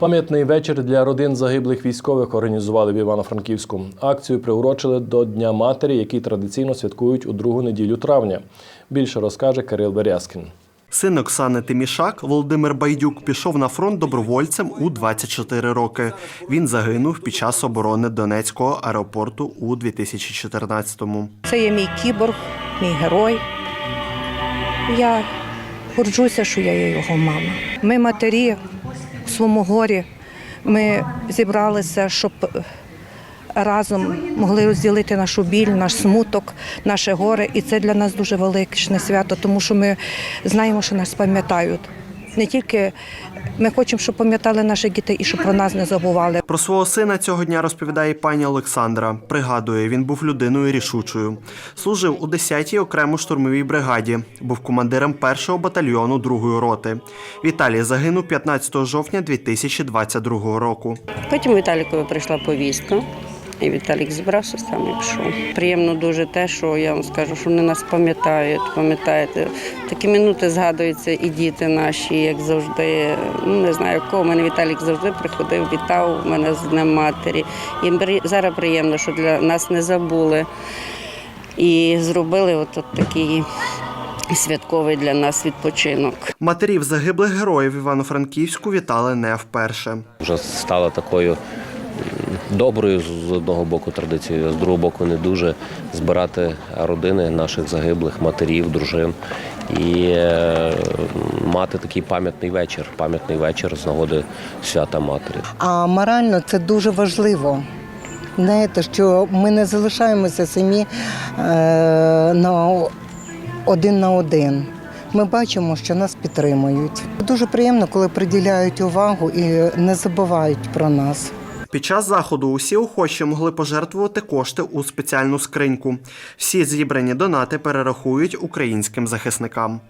Пам'ятний вечір для родин загиблих військових організували в Івано-Франківську. Акцію приурочили до Дня матері, який традиційно святкують у другу неділю травня. Більше розкаже Кирил Березкін. Син Оксани Тимішак Володимир Байдюк пішов на фронт добровольцем у 24 роки. Він загинув під час оборони Донецького аеропорту у 2014-му. Це є мій кіборг, мій герой. Я горджуся, що я є його мама. Ми матері своєму горі. Ми зібралися, щоб разом могли розділити нашу біль, наш смуток, наше горе. І це для нас дуже величне свято, тому що ми знаємо, що нас пам'ятають. Не тільки ми хочемо, щоб пам'ятали наших дітей і щоб про нас не забували. Про свого сина цього дня розповідає пані Олександра. Пригадує, він був людиною рішучою. Служив у 10-й окремо штурмовій бригаді. Був командиром першого батальйону другої роти. Віталій загинув 15 жовтня 2022 року. Потім Віталікові прийшла повістка. І Віталік зібрався сам і пішов. Приємно дуже те, що я вам скажу, що вони нас пам'ятають. Пам'ятаєте, такі минути згадуються і діти наші, як завжди. Ну не знаю кого. Мене Віталік завжди приходив, вітав мене з Днем матері. І зараз приємно, що для нас не забули. І зробили от, от такий святковий для нас відпочинок. Матерів загиблих героїв Івано-Франківську вітали не вперше. вже стала такою доброю з одного боку традицією, а з другого боку не дуже збирати родини наших загиблих, матерів, дружин і е, мати такий пам'ятний вечір, пам'ятний вечір з нагоди свята матері. А морально це дуже важливо. Знаєте, що ми не залишаємося самі е, на один на один. Ми бачимо, що нас підтримують. Дуже приємно, коли приділяють увагу і не забувають про нас. Під час заходу усі охочі могли пожертвувати кошти у спеціальну скриньку. Всі зібрані донати перерахують українським захисникам.